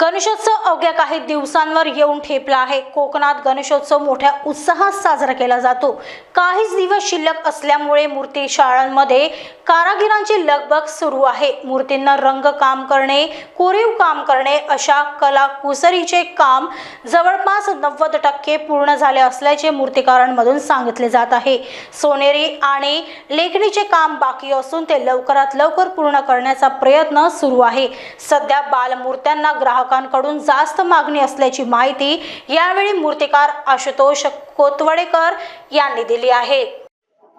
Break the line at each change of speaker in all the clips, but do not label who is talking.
गणेशोत्सव अवघ्या काही दिवसांवर येऊन ठेपला आहे. कोकणात गणेशोत्सव मोठ्या उत्साहात साजरा केला जातो. काहीच दिवस शिल्लक असल्यामुळे मूर्ती शाळांमध्ये कारागिरांची लगबग सुरू आहे. मूर्तींना रंग काम करणे कोरीव काम करणे अशा कलाकुसरीचे काम जवळपास नव्वद टक्के पूर्ण झाले असल्याचे मूर्तिकारांमधून सांगितले जात आहे. सोनेरी आणि लेखणीचे काम बाकी असून ते लवकरात लवकर पूर्ण करण्याचा प्रयत्न सुरू आहे. सध्या बालमूर्त्यांना ग्राहक ग्राहकांकडून जास्त मागणी असल्याची माहिती यावेळी मूर्तिकार आशुतोष कोतवडेकर यांनी दिली आहे.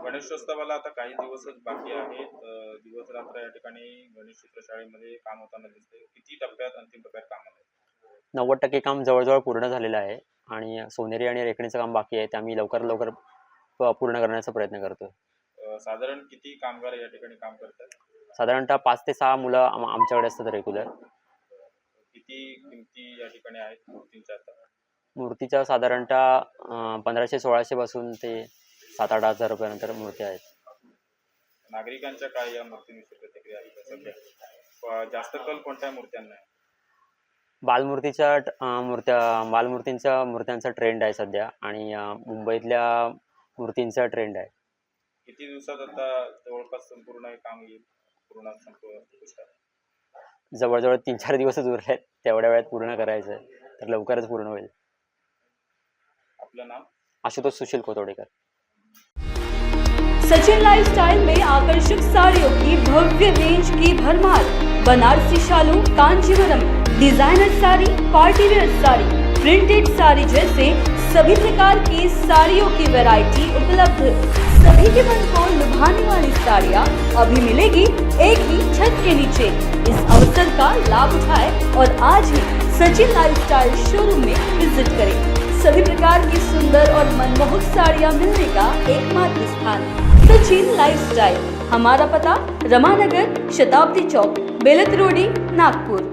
गणेशोत्सवाला आता काही दिवसच बाकी आहेत. दिवस रात्र या ठिकाणी गणेश चित्रशाळेमध्ये काम होताना दिसते किती टप्प्यात अंतिम टप्प्यात काम आहे
नव्वद टक्के काम जवळजवळ पूर्ण झालेलं आहे. आणि सोनेरी आणि रेखणीचं काम बाकी आहे. ते आम्ही लवकर लवकर पूर्ण करण्याचा प्रयत्न करतोय.
अं, साधारण किती कामगार या ठिकाणी काम करतात?
साधारणतः पाच ते सहा मुलं आम- आमच्याकडे असतात रेग्युलर
किती किमती या ठिकाणी आहेत मूर्तींच्या आता?
मूर्तीच्या साधारणतः अं, पंधराशे सोळाशे पासून ते सात आठ हजार रुपयानंतर मूर्ती आहेत.
नागरिकांच्या काय या मूर्तींविषयी प्रतिक्रिया आहेत सध्या? प- जास्त कल कोणत्या मूर्त्यांना आहे?
बालमूर्तीच्या ट- अं, मूर्त्या बालमूर्तींच्या मूर्त्यांचा ट्रेंड आहे सध्या आणि अं, मुंबईतल्या मूर्तींचा ट्रेंड आहे.
किती दिवसात आता जवळपास संपूर्ण हे काम येईल? पूर्ण संपूर्ण
जवळजवळ तीन चार दिवसच उरले आहेत. तेवढ्या वेळात पूर्ण करायचं आहे तर लवकरच पूर्ण होईल.
आपलं नाव?
आशुतोष सुशील कोतोडेकर.
सचिन लाइफस्टाइल में आकर्षक साड़ियों की भव्य रेंज की भरमार बनारसी शालू Kanjivaram designer sari party wear sari printed sari जैसे सभी प्रकार की साड़ियों की वैरायटी उपलब्ध। सभी के मन को लुभाने वाली साड़ियाँ अभी मिलेगी एक ही छत के नीचे। अवसर का लाभ उठाएँ और आज ही सचिन लाइफस्टाइल शोरूम में विज़िट करें। सभी प्रकार की सुंदर और मनमोहक साड़ियाँ मिलने का एकमात्र स्थान सचिन लाइफस्टाइल हमारा पता रमानगर शताब्दी चौक बेलत रोडी नागपुर।